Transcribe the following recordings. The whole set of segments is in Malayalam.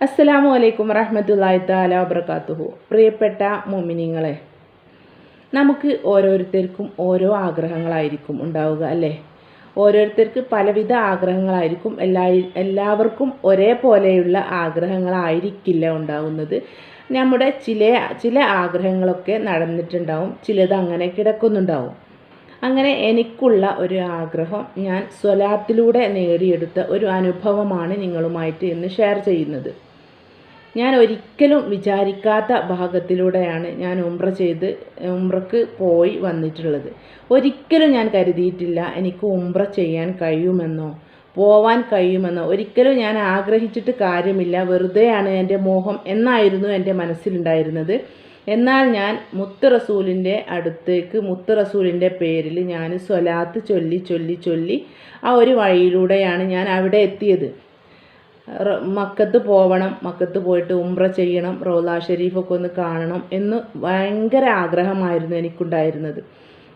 അസ്സലാമു അലൈക്കും വറഹ്മത്തുള്ളാഹി താല വബർക്കാത്തുഹു പ്രിയപ്പെട്ട മുഅ്മിനീങ്ങളെ നമുക്ക് ഓരോരുത്തർക്കും ഓരോ ആഗ്രഹങ്ങളായിരിക്കും ഉണ്ടാവുക അല്ലേ? ഓരോരുത്തർക്ക് പലവിധ ആഗ്രഹങ്ങളായിരിക്കും എല്ലാ എല്ലാവർക്കും ഒരേപോലെയുള്ള ആഗ്രഹങ്ങളായിരിക്കില്ല ഉണ്ടാകുന്നത് നമ്മുടെ ചില ചില ആഗ്രഹങ്ങളൊക്കെ നടന്നിട്ടുണ്ടാവും ചിലത് അങ്ങനെ കിടക്കുന്നുണ്ടാവും. അങ്ങനെ എനിക്കുള്ള ഒരു ആഗ്രഹം ഞാൻ സ്വലാത്തിലൂടെ നേടിയെടുത്ത ഒരു അനുഭവമാണ് നിങ്ങളുമായിട്ട് ഇന്ന് ഷെയർ ചെയ്യുന്നത്. ഞാൻ ഒരിക്കലും വിചാരിക്കാത്ത ഭാഗത്തിലൂടെയാണ് ഞാൻ ഉംറ ചെയ്ത് ഉംറക്ക് പോയി വന്നിട്ടുള്ളത്. ഒരിക്കലും ഞാൻ കരുതിയിട്ടില്ല എനിക്ക് ഉംറ ചെയ്യാൻ കഴിയുമെന്നോ പോവാൻ കഴിയുമെന്നോ. ഒരിക്കലും ഞാൻ ആഗ്രഹിച്ചിട്ട് കാര്യമില്ല. വെറുതെയാണ് എന്റെ മോഹം എന്നായിരുന്നു എന്റെ മനസ്സിലുണ്ടായിരുന്നത്. എന്നാൽ ഞാൻ മുത്ത് റസൂലിന്റെ അടുത്തേക്ക് മുത്ത് റസൂലിന്റെ പേരിൽ ഞാൻ സ്വലാത്ത് ചൊല്ലി ചൊല്ലി ചൊല്ലി ആ ഒരു വഴിയിലൂടെയാണ് ഞാൻ അവിടെ എത്തിയത്. മക്കത്ത് പോവണം മക്കത്ത് പോയിട്ട് ഉംറ ചെയ്യണം റോലാ ഷെരീഫൊക്കെ ഒന്ന് കാണണം എന്ന് ഭയങ്കര ആഗ്രഹമായിരുന്നു എനിക്കുണ്ടായിരുന്നത്.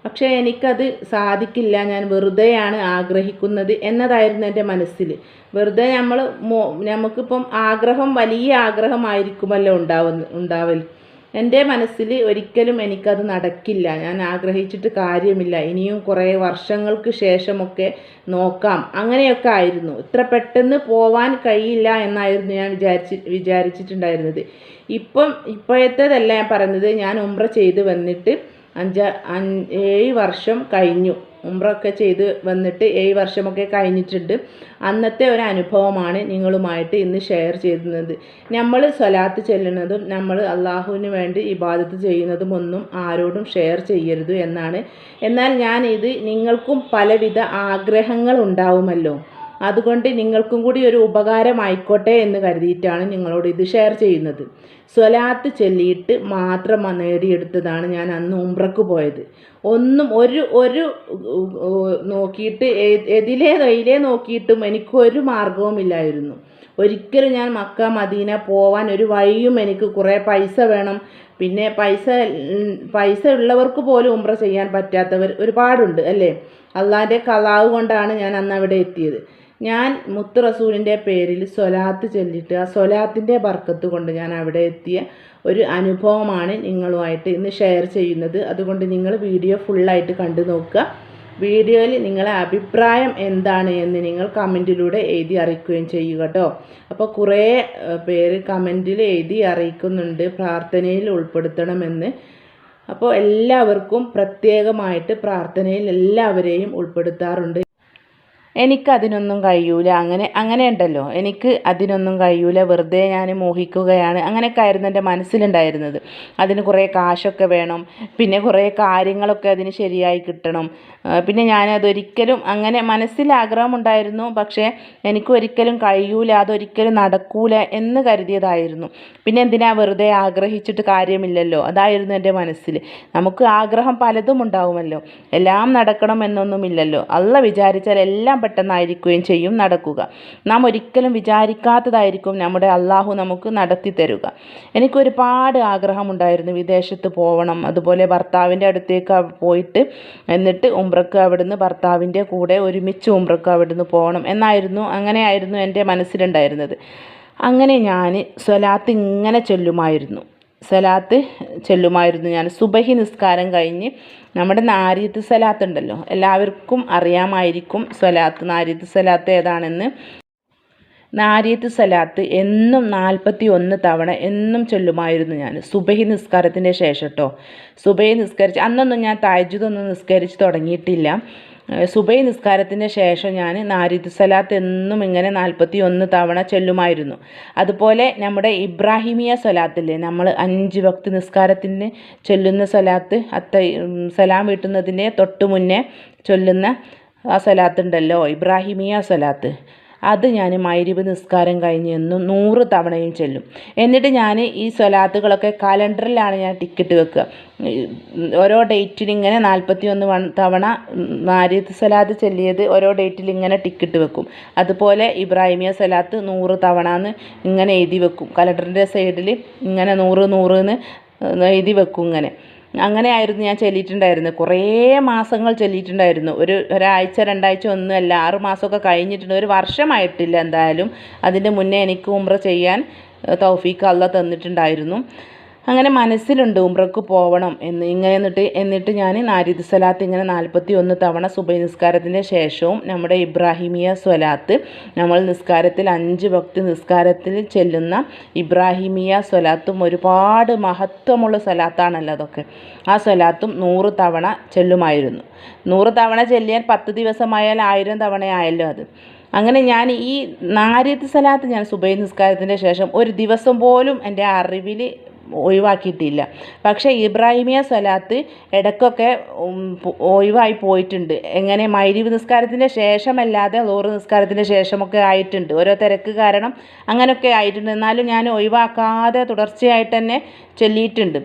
പക്ഷേ എനിക്കത് സാധിക്കില്ല ഞാൻ വെറുതെയാണ് ആഗ്രഹിക്കുന്നത് എന്നതായിരുന്നു എന്റെ മനസ്സിൽ. വെറുതെ നമ്മൾ മോ നമുക്കിപ്പം ആഗ്രഹം വലിയ ആഗ്രഹമായിരിക്കുമല്ലോ ഉണ്ടാവുന്ന ഉണ്ടാവൽ എന്റെ മനസ്സിൽ ഒരിക്കലും എനിക്കത് നടക്കില്ല. ഞാൻ ആഗ്രഹിച്ചിട്ട് കാര്യമില്ല. ഇനിയും കുറേ വർഷങ്ങൾക്ക് ശേഷമൊക്കെ നോക്കാം. അങ്ങനെയൊക്കെ ആയിരുന്നു. ഇത്ര പെട്ടെന്ന് പോവാൻ കഴിയില്ല എന്നായിരുന്നു ഞാൻ വിചാരിച്ച് വിചാരിച്ചിട്ടുണ്ടായിരുന്നത്. ഇപ്പം ഇപ്പോഴത്തേതല്ല ഞാൻ പറയുന്നത്. ഞാൻ ഉംറ ചെയ്ത് വന്നിട്ട് അഞ്ച അഞ്ച് ഏഴ് വർഷം കഴിഞ്ഞു. ഉംറ ഒക്കെ ചെയ്ത് വന്നിട്ട് ഏഴ് വർഷമൊക്കെ കഴിഞ്ഞിട്ടുണ്ട്. അന്നത്തെ ഒരു അനുഭവമാണ് നിങ്ങളുമായിട്ട് ഇന്ന് ഷെയർ ചെയ്യുന്നത്. നമ്മൾ സ്വലാത്ത് ചെല്ലുന്നതും നമ്മൾ അള്ളാഹുവിന് വേണ്ടി ഇബാദത്ത് ചെയ്യുന്നതും ഒന്നും ആരോടും ഷെയർ ചെയ്യരുത് എന്നാണ്. എന്നാൽ ഞാൻ ഇത് നിങ്ങൾക്കും പലവിധ ആഗ്രഹങ്ങൾ ഉണ്ടാവുമല്ലോ. അതുകൊണ്ട് നിങ്ങൾക്കും കൂടി ഒരു ഉപകാരമായിക്കോട്ടെ എന്ന് കരുതിയിട്ടാണ് നിങ്ങളോട് ഇത് ഷെയർ ചെയ്യുന്നത്. സ്വലാത്ത് ചൊല്ലിയിട്ട് മാത്രം നേടിയെടുത്തതാണ് ഞാൻ അന്ന് ഉംറക്ക് പോയത്. ഒന്നും ഒരു ഒരു നോക്കിയിട്ട് എതിലേ തൊയിലേ നോക്കിയിട്ടും എനിക്കൊരു മാർഗവുമില്ലായിരുന്നു ഒരിക്കലും ഞാൻ മക്ക മദീന പോവാൻ ഒരു വഴിയും എനിക്ക് കുറേ പൈസ വേണം. പിന്നെ പൈസ പൈസ ഉള്ളവർക്ക് പോലും ഉംറ ചെയ്യാൻ പറ്റാത്തവർ ഒരുപാടുണ്ട് അല്ലേ? അള്ളാന്റെ കലാവ് കൊണ്ടാണ് ഞാൻ അന്ന് അവിടെ എത്തിയത്. ഞാൻ മുത്ത് റസൂലിന്റെ പേരിൽ സ്വലാത്ത് ചൊല്ലിട്ട് ആ സ്വലാത്തിന്റെ ബർക്കത്ത് കൊണ്ട് ഞാൻ അവിടെ എത്തിയ ഒരു അനുഭവമാണ് നിങ്ങളുമായിട്ട് ഇന്ന് ഷെയർ ചെയ്യുന്നത്. അതുകൊണ്ട് നിങ്ങൾ വീഡിയോ ഫുള്ളായിട്ട് കണ്ടു നോക്കുക. വീഡിയോയിൽ നിങ്ങളെ അഭിപ്രായം എന്താണ് എന്ന് നിങ്ങൾ കമന്റിലൂടെ എഴുതി അറിയിക്കുകയും ചെയ്യുക കേട്ടോ. അപ്പോൾ കുറേ പേര് കമന്റിൽ എഴുതി അറിയിക്കുന്നുണ്ട്. പ്രാർത്ഥനയിൽ ഉൾപ്പെടുത്തണമെന്ന്. അപ്പോൾ എല്ലാവർക്കും പ്രത്യേകമായിട്ട് പ്രാർത്ഥനയിൽ എല്ലാവരെയും ഉൾപ്പെടുത്താറുണ്ട്. എനിക്കതിനൊന്നും കഴിയൂല. അങ്ങനെ അങ്ങനെ ഉണ്ടല്ലോ എനിക്ക് അതിനൊന്നും കഴിയൂല. വെറുതെ ഞാൻ മോഹിക്കുകയാണ്. അങ്ങനെയൊക്കെ ആയിരുന്നു എന്റെ മനസ്സിലുണ്ടായിരുന്നത്. അതിന് കുറേ കാശൊക്കെ വേണം. പിന്നെ കുറേ കാര്യങ്ങളൊക്കെ അതിന് ശരിയായി കിട്ടണം. പിന്നെ ഞാനതൊരിക്കലും അങ്ങനെ മനസ്സിൽ ആഗ്രഹമുണ്ടായിരുന്നു. പക്ഷേ എനിക്കൊരിക്കലും കഴിയൂല. അതൊരിക്കലും നടക്കൂല എന്ന് കരുതിയതായിരുന്നു. പിന്നെ എന്തിനാ വെറുതെ ആഗ്രഹിച്ചിട്ട് കാര്യമില്ലല്ലോ? അതായിരുന്നു എന്റെ മനസ്സിൽ. നമുക്ക് ആഗ്രഹം പലതും ഉണ്ടാവുമല്ലോ. എല്ലാം നടക്കണം എന്നൊന്നുമില്ലല്ലോ അല്ല വിചാരിച്ചാൽ എല്ലാം പെട്ടെന്നായിരിക്കുകയും ചെയ്യും നടക്കുക. നാം ഒരിക്കലും വിചാരിക്കാത്തതായിരിക്കും നമ്മുടെ അള്ളാഹു നമുക്ക് നടത്തി തരുക. എനിക്കൊരുപാട് ആഗ്രഹമുണ്ടായിരുന്നു വിദേശത്ത് പോകണം അതുപോലെ ഭർത്താവിന്റെ അടുത്തേക്ക് പോയിട്ട് എന്നിട്ട് ഉംറക്ക് അവിടുന്ന് ഭർത്താവിന്റെ കൂടെ ഒരുമിച്ച് ഉംറക്ക് അവിടുന്ന് പോകണം എന്നായിരുന്നു അങ്ങനെയായിരുന്നു എന്റെ മനസ്സിലുണ്ടായിരുന്നത്. അങ്ങനെ ഞാൻ സ്വലാത്ത് ഇങ്ങനെ ചൊല്ലുമായിരുന്നു. സലാത്ത് ചെല്ലുമായിരുന്നു ഞാൻ. സുബഹി നിസ്കാരം കഴിഞ്ഞ് നമ്മുടെ നാരിയത്ത് സലാത്ത് ഉണ്ടല്ലോ. എല്ലാവർക്കും അറിയാമായിരിക്കും സലാത്ത്. നാരിയത്ത് സലാത്ത് ഏതാണെന്ന്. നാരിയത്ത് സലാത്ത് എന്നും നാൽപ്പത്തി ഒന്ന് തവണ എന്നും ചൊല്ലുമായിരുന്നു ഞാൻ. സുബഹി നിസ്കാരത്തിന്റെ ശേഷം കേട്ടോ സുബഹി നിസ്കരിച്ച് അന്നൊന്നും ഞാൻ താജ്ജുദൊന്നും നിസ്കരിച്ച് തുടങ്ങിയിട്ടില്ല. സുബൈ നിസ്കാരത്തിന് ശേഷം ഞാൻ നാരിദ് സലാത്ത് എന്നും ഇങ്ങനെ നാൽപ്പത്തി ഒന്ന് തവണ ചെല്ലുമായിരുന്നു. അതുപോലെ നമ്മുടെ ഇബ്രാഹിമിയ സലാത്തില്ലേ നമ്മൾ അഞ്ച് വക്ത് നിസ്കാരത്തിന് ചൊല്ലുന്ന സലാത്ത് അത്ത സലാം വീട്ടുന്നതിന്റെ തൊട്ട് മുന്നേ ചൊല്ലുന്ന ആ സലാത്ത് ഉണ്ടല്ലോ ഇബ്രാഹിമിയ സ്വലാത്ത് അത് ഞാൻ മൈരിബ് നിസ്കാരം കഴിഞ്ഞ് എന്നും നൂറ് തവണയും ചെല്ലും. എന്നിട്ട് ഞാൻ ഈ സ്വലാത്തുകളൊക്കെ കലണ്ടറിലാണ് ഞാൻ ടിക്കറ്റ് വെക്കുക. ഓരോ ഡേറ്റിൽ ഇങ്ങനെ നാൽപ്പത്തി ഒന്ന് തവണ നാരിയത്ത് സ്വലാത്ത് ചെല്ലിയത് ഓരോ ഡേറ്റിൽ ഇങ്ങനെ ടിക്കറ്റ് വെക്കും. അതുപോലെ ഇബ്രാഹിമിയ സ്വലാത്ത് നൂറ് തവണ എന്ന് ഇങ്ങനെ എഴുതി വെക്കും. കലണ്ടറിന്റെ സൈഡിൽ ഇങ്ങനെ നൂറ് നൂറ് എന്ന് എഴുതി വെക്കും ഇങ്ങനെ. അങ്ങനെയായിരുന്നു ഞാൻ ചൊല്ലിയിട്ടുണ്ടായിരുന്നത് കുറേ മാസങ്ങൾ ചൊല്ലിയിട്ടുണ്ടായിരുന്നു. ഒരു ഒരാഴ്ച രണ്ടാഴ്ച ഒന്നുമല്ല ആറ് മാസമൊക്കെ കഴിഞ്ഞിട്ടുണ്ട്. ഒരു വർഷമായിട്ടില്ല എന്തായാലും. അതിന്റെ മുന്നേ എനിക്ക് ഉംറ ചെയ്യാൻ തൗഫീഖ് അല്ല തന്നിട്ടുണ്ടായിരുന്നു. അങ്ങനെ മനസ്സിലുണ്ട് ഉംറക്ക് പോകണം എന്ന്. ഇങ്ങനെ എന്നിട്ട് എന്നിട്ട് ഞാൻ നാരിദ് സ്വലാത്ത് ഇങ്ങനെ നാൽപ്പത്തി ഒന്ന് തവണ സുബൈ നിസ്കാരത്തിന്റെ ശേഷവും നമ്മുടെ ഇബ്രാഹിമിയ സ്വലാത്ത് നമ്മൾ നിസ്കാരത്തിൽ അഞ്ച് ഭക്തി നിസ്കാരത്തിൽ ചെല്ലുന്ന ഇബ്രാഹിമിയ സ്വലാത്തും ഒരുപാട് മഹത്വമുള്ള സ്വലാത്താണല്ലോ അതൊക്കെ. ആ സ്വലാത്തും നൂറ് തവണ ചെല്ലുമായിരുന്നു. നൂറ് തവണ ചെല്ലിയാൽ പത്ത് ദിവസമായാൽ ആയിരം തവണയായല്ലോ അത്. അങ്ങനെ ഞാൻ ഈ നാരിയത്ത് സലാത്ത് ഞാൻ സുബൈ നിസ്കാരത്തിന്റെ ശേഷം ഒരു ദിവസം പോലും എന്റെ അറിവിൽ ഒഴിവാക്കിയിട്ടില്ല. പക്ഷേ ഇബ്രാഹിമിയ സ്വലാത്ത് ഇടയ്ക്കൊക്കെ ഒഴിവായി പോയിട്ടുണ്ട്. എങ്ങനെ? മൈരീവ് നിസ്കാരത്തിന്റെ ശേഷമല്ലാതെ ലോറ് നിസ്കാരത്തിന്റെ ശേഷമൊക്കെ ആയിട്ടുണ്ട്. ഓരോ തിരക്ക് കാരണം അങ്ങനെയൊക്കെ ആയിട്ടുണ്ട്. എന്നാലും ഞാൻ ഒഴിവാക്കാതെ തുടർച്ചയായിട്ട് തന്നെ ചൊല്ലിയിട്ടുണ്ട്.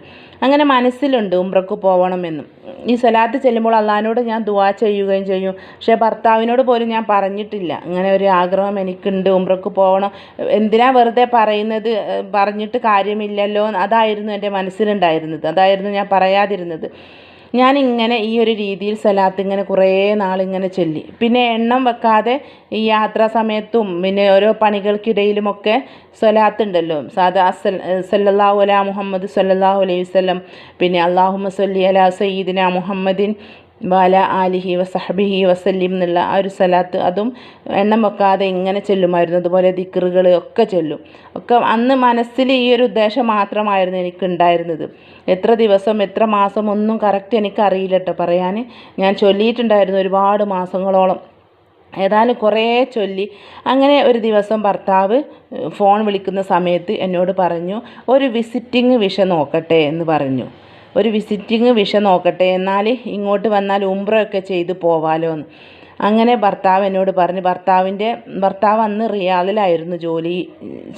അങ്ങനെ മനസ്സിലുണ്ട് ഉംറക്ക് പോകണമെന്നും ഈ സ്വലാത്ത് ചെല്ലുമ്പോൾ അള്ളഹാനോട് ഞാൻ ദുവാ ചെയ്യുകയും ചെയ്യും. പക്ഷേ ഭർത്താവിനോട് പോലും ഞാൻ പറഞ്ഞിട്ടില്ല. അങ്ങനെ ഒരു ആഗ്രഹം എനിക്കുണ്ട് ഉംറക്ക് പോകണം എന്തിനാ വെറുതെ പറയുന്നത്? പറഞ്ഞിട്ട് കാര്യമില്ലല്ലോ. അതായിരുന്നു എന്റെ മനസ്സിലുണ്ടായിരുന്നത്. അതായിരുന്നു ഞാൻ പറയാതിരുന്നത്. ഞാനിങ്ങനെ ഈ ഒരു രീതിയിൽ സലാത്ത് ഇങ്ങനെ കുറേ നാളിങ്ങനെ ചൊല്ലി. പിന്നെ എണ്ണം വെക്കാതെ ഈ യാത്രാ സമയത്തും പിന്നെ ഓരോ പണികൾക്കിടയിലുമൊക്കെ സ്വലാത്ത് ഉണ്ടല്ലോ. സാദാ സല്ലല്ലാഹു അലാ മുഹമ്മദ് സല്ലല്ലാഹു അലൈഹി വസല്ലം. പിന്നെ അള്ളാഹുമ്മ സല്ലി അല സയ്യിദിന മുഹമ്മദിൻ വാല ആലിഹി വസഹബിഹി വസല്ലിം എന്നുള്ള ആ ഒരു സലാത്ത് അതും എണ്ണം വെക്കാതെ ഇങ്ങനെ ചെല്ലുമായിരുന്നു. അതുപോലെ ദിക്റുകൾ ഒക്കെ ചെല്ലും. ഒക്കെ അന്ന് മനസ്സിൽ ഈ ഒരു ഉദ്ദേശം മാത്രമായിരുന്നു എനിക്കുണ്ടായിരുന്നത്. എത്ര ദിവസം എത്ര മാസം ഒന്നും കറക്റ്റ് എനിക്കറിയില്ല കേട്ടോ പറയാൻ. ഞാൻ ചൊല്ലിയിട്ടുണ്ടായിരുന്നു ഒരുപാട് മാസങ്ങളോളം. ഏതായാലും കുറേ ചൊല്ലി. അങ്ങനെ ഒരു ദിവസം ഭർത്താവ് ഫോൺ വിളിക്കുന്ന സമയത്ത് എന്നോട് പറഞ്ഞു ഒരു വിസിറ്റിംഗ് വിഷ നോക്കട്ടെ എന്ന് പറഞ്ഞു. ഒരു വിസിറ്റിംഗ് വിഷ നോക്കട്ടെ. എന്നാൽ ഇങ്ങോട്ട് വന്നാൽ ഉംറയൊക്കെ ചെയ്ത് പോവാലോ എന്ന്. അങ്ങനെ ഭർത്താവ് എന്നോട് പറഞ്ഞു ഭർത്താവിന്റെ ഭർത്താവ് അന്ന് റിയാദിലായിരുന്നു ജോലി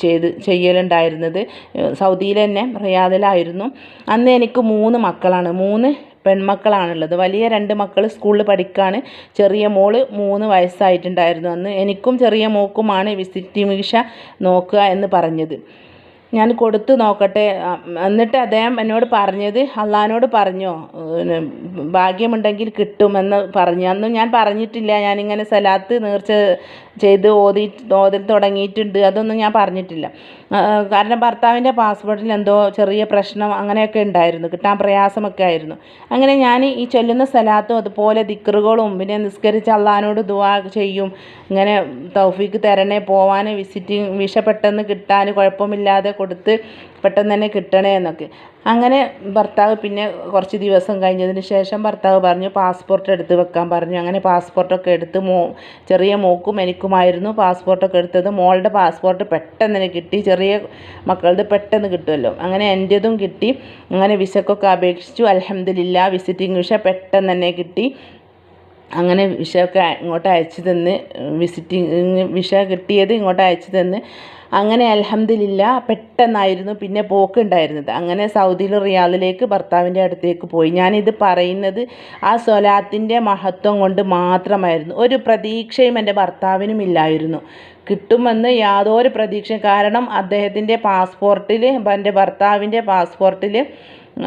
ചെയ്ത് ചെയ്യലുണ്ടായിരുന്നത്. സൗദിയിൽ തന്നെ റിയാദിലായിരുന്നു. അന്ന് എനിക്ക് മൂന്ന് മക്കളാണ്. മൂന്ന് പെൺമക്കളാണുള്ളത്. വലിയ രണ്ട് മക്കൾ സ്കൂളിൽ പഠിക്കാണ്. ചെറിയ മോൾ മൂന്ന് വയസ്സായിട്ടുണ്ടായിരുന്നു അന്ന്. എനിക്കും ചെറിയ മോക്കുമാണ് വിസിറ്റിംഗ് വിഷ നോക്കുക എന്ന് പറഞ്ഞത്. ഞാൻ കൊടുത്തു നോക്കട്ടെ. എന്നിട്ട് അദ്ദേഹം എന്നോട് പറഞ്ഞത് അള്ളഹാനോട് പറഞ്ഞോ? ഭാഗ്യമുണ്ടെങ്കിൽ കിട്ടുമെന്ന് പറഞ്ഞു. അന്നും ഞാൻ പറഞ്ഞിട്ടില്ല. ഞാനിങ്ങനെ സലാത്ത് നേർച്ച ചെയ്ത് ഓതി ഓതൽ തുടങ്ങിയിട്ടുണ്ട്. അതൊന്നും ഞാൻ പറഞ്ഞിട്ടില്ല. കാരണം ഭർത്താവിന്റെ പാസ്പോർട്ടിൽ എന്തോ ചെറിയ പ്രശ്നം അങ്ങനെയൊക്കെ ഉണ്ടായിരുന്നു. കിട്ടാൻ പ്രയാസമൊക്കെ ആയിരുന്നു. അങ്ങനെ ഞാൻ ഈ ചൊല്ലുന്ന സ്ഥലത്തും അതുപോലെ ദിക്റുകളും പിന്നെ നിസ്കരിച്ച് അള്ളഹാനോട് ദുവാ ചെയ്യും. ഇങ്ങനെ തൗഫീക്ക് തരണേ പോവാൻ വിസിറ്റിംഗ് വിഷ പെട്ടെന്ന് കിട്ടാൻ കുഴപ്പമില്ലാതെ കൊടുത്ത് പെട്ടെന്ന് തന്നെ കിട്ടണേ എന്നൊക്കെ. അങ്ങനെ ഭർത്താവ് പിന്നെ കുറച്ച് ദിവസം കഴിഞ്ഞതിന് ശേഷം ഭർത്താവ് പറഞ്ഞു പാസ്പോർട്ട് എടുത്ത് വെക്കാൻ പറഞ്ഞു. അങ്ങനെ പാസ്പോർട്ടൊക്കെ എടുത്ത് മോ ചെറിയ മോക്കും എനിക്കുമായിരുന്നു പാസ്പോർട്ടൊക്കെ എടുത്തത്. മോളുടെ പാസ്പോർട്ട് പെട്ടെന്ന് തന്നെ കിട്ടി. ചെറിയ മക്കളുടെ പെട്ടെന്ന് കിട്ടുമല്ലോ അങ്ങനെ എന്റെതും കിട്ടി. അങ്ങനെ വിസക്കൊക്കെ അപേക്ഷിച്ചു. അലഹമ്മദില്ല വിസിറ്റിംഗ് വിസ പെട്ടെന്ന് തന്നെ കിട്ടി. അങ്ങനെ വിഷയൊക്കെ ഇങ്ങോട്ട് അയച്ചു തന്ന് വിസിറ്റിംഗ് വിഷ കിട്ടിയത് ഇങ്ങോട്ട് അയച്ചു തന്ന്. അങ്ങനെ അൽഹംദുലില്ല പെട്ടെന്നായിരുന്നു പിന്നെ പോക്ക് ഉണ്ടായിരുന്നത് അങ്ങനെ സൗദിയിൽ റിയാദിലേക്ക് ഭർത്താവിന്റെ അടുത്തേക്ക് പോയി. ഞാനിത് പറയുന്നത് ആ സ്വലാത്തിന്റെ മഹത്വം കൊണ്ട് മാത്രമായിരുന്നു. ഒരു പ്രതീക്ഷയും എന്റെ ഭർത്താവിനും ഇല്ലായിരുന്നു. കിട്ടുമെന്ന് യാതൊരു പ്രതീക്ഷയും. കാരണം അദ്ദേഹത്തിന്റെ പാസ്പോർട്ടിൽ എന്റെ ഭർത്താവിന്റെ പാസ്പോർട്ടിൽ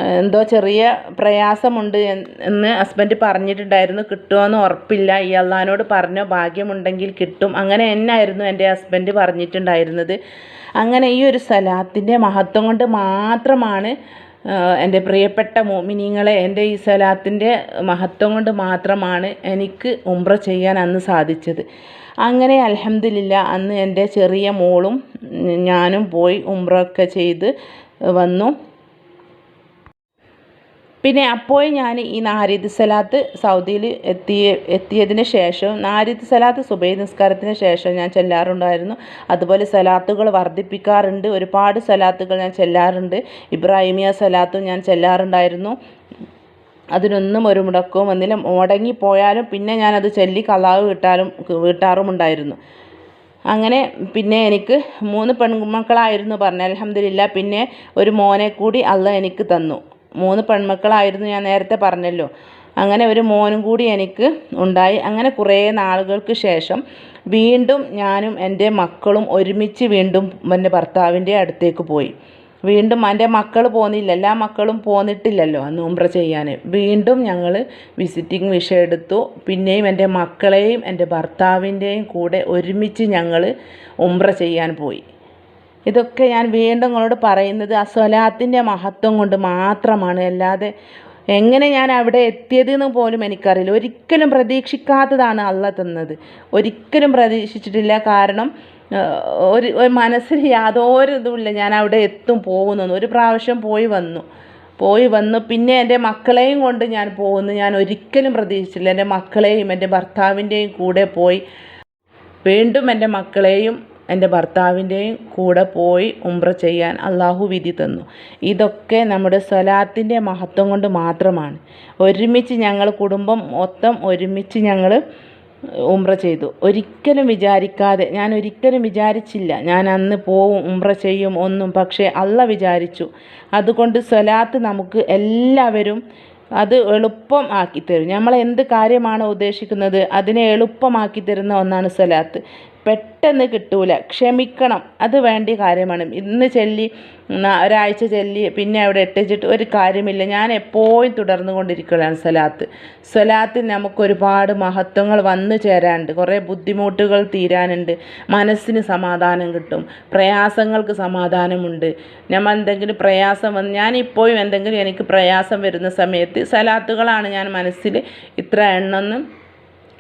എന്തോ ചെറിയ പ്രയാസമുണ്ട് എന്ന് ഹസ്ബൻഡ് പറഞ്ഞിട്ടുണ്ടായിരുന്നു. കിട്ടുമോയെന്ന് ഉറപ്പില്ല. ഈ അള്ളഹാനോട് പറഞ്ഞോ ഭാഗ്യമുണ്ടെങ്കിൽ കിട്ടും. അങ്ങനെ എന്നായിരുന്നു എന്റെ ഹസ്ബൻഡ് പറഞ്ഞിട്ടുണ്ടായിരുന്നത്. അങ്ങനെ ഈ ഒരു സലാത്തിന്റെ മഹത്വം കൊണ്ട് മാത്രമാണ് എന്റെ പ്രിയപ്പെട്ട മോമിനിങ്ങളെ എന്റെ ഈ സലാത്തിന്റെ മഹത്വം കൊണ്ട് മാത്രമാണ് എനിക്ക് ഉംറ ചെയ്യാൻ അന്ന് സാധിച്ചത്. അങ്ങനെ അൽഹംദുലില്ല അന്ന് എന്റെ ചെറിയ മോളും ഞാനും പോയി ഉംറ ഒക്കെ ചെയ്ത് വന്നു. പിന്നെ അപ്പോൾ ഞാൻ ഈ നാരിദ് സലാത്ത് സൗദിയിൽ എത്തിയ എത്തിയതിന് ശേഷം നാരിദ് സലാത്ത് സുബൈ നിസ്കാരത്തിന് ശേഷം ഞാൻ ചെല്ലാറുണ്ടായിരുന്നു. അതുപോലെ സലാത്തുകൾ വർദ്ധിപ്പിക്കാറുണ്ട്. ഒരുപാട് സലാത്തുകൾ ഞാൻ ചെല്ലാറുണ്ട്. ഇബ്രാഹിമിയ സലാത്തും ഞാൻ ചെല്ലാറുണ്ടായിരുന്നു. അതിനൊന്നും ഒരു മുടക്കവും വന്നില്ല. മുടങ്ങിപ്പോയാലും പിന്നെ ഞാനത് ചൊല്ലി കലാവ് വീട്ടാലും വീട്ടാറുമുണ്ടായിരുന്നു. അങ്ങനെ പിന്നെ എനിക്ക് മൂന്ന് പെൺമക്കളായിരുന്നു പറഞ്ഞത്. അലഹമില്ല പിന്നെ ഒരു മോനെ കൂടി അല്ല എനിക്ക് തന്നു. മൂന്ന് പെൺമക്കളായിരുന്നു ഞാൻ നേരത്തെ പറഞ്ഞല്ലോ. അങ്ങനെ ഒരു മോനും കൂടി എനിക്ക് ഉണ്ടായി. അങ്ങനെ കുറേ നാളുകൾക്ക് ശേഷം വീണ്ടും ഞാനും എന്റെ മക്കളും ഒരുമിച്ച് വീണ്ടും എന്റെ ഭർത്താവിന്റെ അടുത്തേക്ക് പോയി. വീണ്ടും എന്റെ മക്കൾ പോന്നില്ല. എല്ലാ മക്കളും പോന്നിട്ടില്ലല്ലോ അന്ന് ചെയ്യാൻ വീണ്ടും ഞങ്ങൾ വിസിറ്റിംഗ് വിഷ എടുത്തു. പിന്നെയും എന്റെ മക്കളെയും എന്റെ ഭർത്താവിന്റെയും കൂടെ ഒരുമിച്ച് ഞങ്ങൾ ഉംറ ചെയ്യാൻ പോയി. ഇതൊക്കെ ഞാൻ വീണ്ടും നിങ്ങളോട് പറയുന്നത് ആ സ്വലാത്തിന്റെ മഹത്വം കൊണ്ട് മാത്രമാണ്. അല്ലാതെ എങ്ങനെ ഞാൻ അവിടെ എത്തിയതെന്ന് പോലും എനിക്കറിയില്ല. ഒരിക്കലും പ്രതീക്ഷിക്കാത്തതാണ് അള്ള തന്നത്. ഒരിക്കലും പ്രതീക്ഷിച്ചിട്ടില്ല. കാരണം ഒരു മനസ്സിൽ യാതൊരു ഇതുമില്ല ഞാൻ അവിടെ എത്തും പോകുന്നു ഒരു പ്രാവശ്യം പോയി വന്നു. പോയി വന്നു. പിന്നെ എന്റെ മക്കളെയും കൊണ്ട് ഞാൻ പോകുന്നു. ഞാൻ ഒരിക്കലും പ്രതീക്ഷിച്ചില്ല. എന്റെ മക്കളെയും എന്റെ ഭർത്താവിന്റെയും കൂടെ പോയി വീണ്ടും എന്റെ മക്കളെയും എന്റെ ഭർത്താവിന്റെയും കൂടെ പോയി ഉംറ ചെയ്യാൻ അള്ളാഹു വിധി തന്നു. ഇതൊക്കെ നമ്മുടെ സ്വലാത്തിന്റെ മഹത്വം കൊണ്ട് മാത്രമാണ്. ഒരുമിച്ച് ഞങ്ങൾ കുടുംബം മൊത്തം ഒരുമിച്ച് ഞങ്ങൾ ഉംറ ചെയ്തു. ഒരിക്കലും വിചാരിക്കാതെ ഞാൻ ഒരിക്കലും വിചാരിച്ചില്ല. ഞാൻ അന്ന് പോവും ഉംറ ചെയ്യും ഒന്നും. പക്ഷേ അല്ല വിചാരിച്ചു. അതുകൊണ്ട് സ്വലാത്ത് നമുക്ക് എല്ലാവരും അത് എളുപ്പം ആക്കി തരും. നമ്മൾ എന്ത് കാര്യമാണോ ഉദ്ദേശിക്കുന്നത്? അതിനെ എളുപ്പമാക്കി തരുന്ന ഒന്നാണ് സ്വലാത്ത് പെട്ടെന്ന് കിട്ടൂല. ക്ഷമിക്കണം. അത് വേണ്ട കാര്യമാണ്. ഇന്ന് ചെല്ലി ഒരാഴ്ച ചെല്ലി പിന്നെ അവിടെ എട്ടിച്ചിട്ട് ഒരു കാര്യമില്ല. ഞാൻ എപ്പോഴും തുടർന്നു കൊണ്ടിരിക്കുകയാണ് സ്വലാത്ത്. സ്വലാത്തിൽ നമുക്ക് ഒരുപാട് മഹത്വങ്ങൾ വന്നു ചേരാനുണ്ട്. കുറേ ബുദ്ധിമുട്ടുകൾ തീരാനുണ്ട്. മനസ്സിന് സമാധാനം കിട്ടും. പ്രയാസങ്ങൾക്ക് സമാധാനമുണ്ട്. ഞാൻ എന്തെങ്കിലും പ്രയാസം വന്ന് ഞാനിപ്പോഴും എന്തെങ്കിലും എനിക്ക് പ്രയാസം വരുന്ന സമയത്ത് സലാത്തുകളാണ് ഞാൻ മനസ്സിൽ ഇത്ര എണ്ണമെന്നും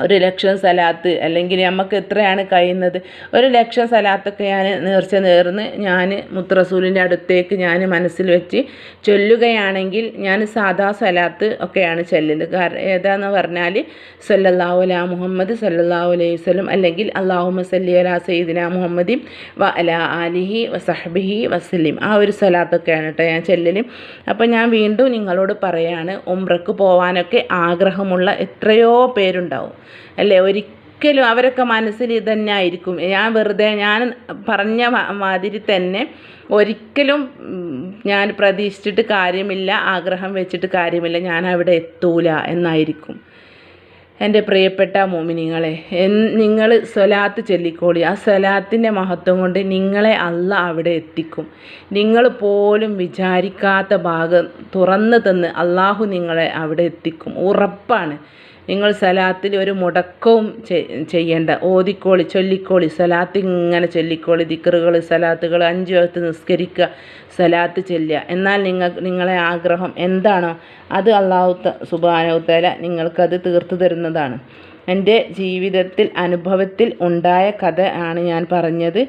ഒരു ലക്ഷം സലാത്ത് അല്ലെങ്കിൽ നമുക്ക് എത്രയാണ് കഴിയുന്നത്? ഒരു ലക്ഷം സലാത്തൊക്കെ ഞാൻ നേർച്ച നേർന്ന് ഞാൻ മുത്തറസൂലിന്റെ അടുത്തേക്ക് ഞാൻ മനസ്സിൽ വെച്ച് ചൊല്ലുകയാണെങ്കിൽ ഞാൻ സാധാ സലാത്ത് ഒക്കെയാണ് ചൊല്ലുന്നത്. കാരണം ഏതാന്ന് പറഞ്ഞാൽ സല്ലല്ലാഹു അലാ മുഹമ്മദ് സല്ലല്ലാഹു അലൈഹി വസല്ലം അല്ലെങ്കിൽ അള്ളാഹുമ സല്ലി അലാ സയ്യിദിന മുഹമ്മദി വ അലാ ആലിഹി വസഹബിഹി വസ്ലിം ആ ഒരു സലാത്തൊക്കെയാണ് കേട്ടോ ഞാൻ ചെല്ലലും. അപ്പോൾ ഞാൻ വീണ്ടും നിങ്ങളോട് പറയാണ് ഉംറക്ക് പോവാനൊക്കെ ആഗ്രഹമുള്ള എത്രയോ പേരുണ്ടാവും. അല്ലേ? ഒരിക്കലും അവരൊക്കെ മനസ്സിൽ ഇതന്നെ തന്നെ ആയിരിക്കും ഞാൻ വെറുതെ ഞാൻ പറഞ്ഞ മാതിരി തന്നെ ഒരിക്കലും ഞാൻ പ്രതീക്ഷിച്ചിട്ട് കാര്യമില്ല ആഗ്രഹം വെച്ചിട്ട് കാര്യമില്ല ഞാൻ അവിടെ എത്തൂല എന്നായിരിക്കും. എന്റെ പ്രിയപ്പെട്ട മോമിനിങ്ങളെ നിങ്ങൾ സ്വലാത്ത് ചൊല്ലിക്കോളി. ആ സ്വലാത്തിന്റെ മഹത്വം കൊണ്ട് നിങ്ങളെ അല്ല അവിടെ എത്തിക്കും. നിങ്ങൾ പോലും വിചാരിക്കാത്ത ഭാഗം തുറന്നു തന്ന് അള്ളാഹു നിങ്ങളെ അവിടെ എത്തിക്കും. ഉറപ്പാണ്. നിങ്ങൾ സലാത്തിൽ ഒരു മുടക്കവും ചെയ്യേണ്ട. ഓതിക്കോളി ചൊല്ലിക്കോളി സലാത്ത് ഇങ്ങനെ ചൊല്ലിക്കോളി ദിക്കറുകൾ സലാത്തുകൾ അഞ്ച് വകത്ത് നിസ്കരിക്കുക സലാത്ത് ചെല്ലുക. എന്നാൽ നിങ്ങൾ നിങ്ങളെ ആഗ്രഹം എന്താണോ? അത് അള്ളാഹു സുബാനവുത്തല നിങ്ങൾക്കത് തീർത്തു തരുന്നതാണ്. എന്റെ ജീവിതത്തിൽ അനുഭവത്തിൽ ഉണ്ടായ കഥ ആണ് ഞാൻ പറഞ്ഞത്.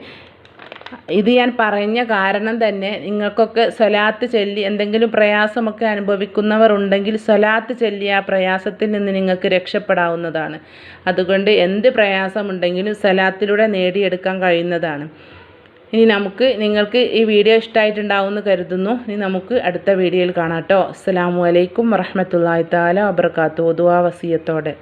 ഇത് ഞാൻ പറഞ്ഞ കാരണം തന്നെ നിങ്ങൾക്കൊക്കെ സ്വലാത്ത് ചൊല്ലി എന്തെങ്കിലും പ്രയാസമൊക്കെ അനുഭവിക്കുന്നവർ ഉണ്ടെങ്കിൽ സ്വലാത്ത് ചൊല്ലി ആ പ്രയാസത്തിൽ നിന്ന് നിങ്ങൾക്ക് രക്ഷപ്പെടാവുന്നതാണ്. അതുകൊണ്ട് എന്ത് പ്രയാസമുണ്ടെങ്കിലും സ്വലാത്തിലൂടെ നേടിയെടുക്കാൻ കഴിയുന്നതാണ്. ഇനി നമുക്ക് നിങ്ങൾക്ക് ഈ വീഡിയോ ഇഷ്ടമായിട്ടുണ്ടാവുമെന്ന് കരുതുന്നു. ഇനി നമുക്ക് അടുത്ത വീഡിയോയിൽ കാണാം കേട്ടോ. അസ്സലാമു അലൈക്കും വറഹ്മത്തുള്ളാഹി തആല ഒതുവാ വസിയത്തോടെ.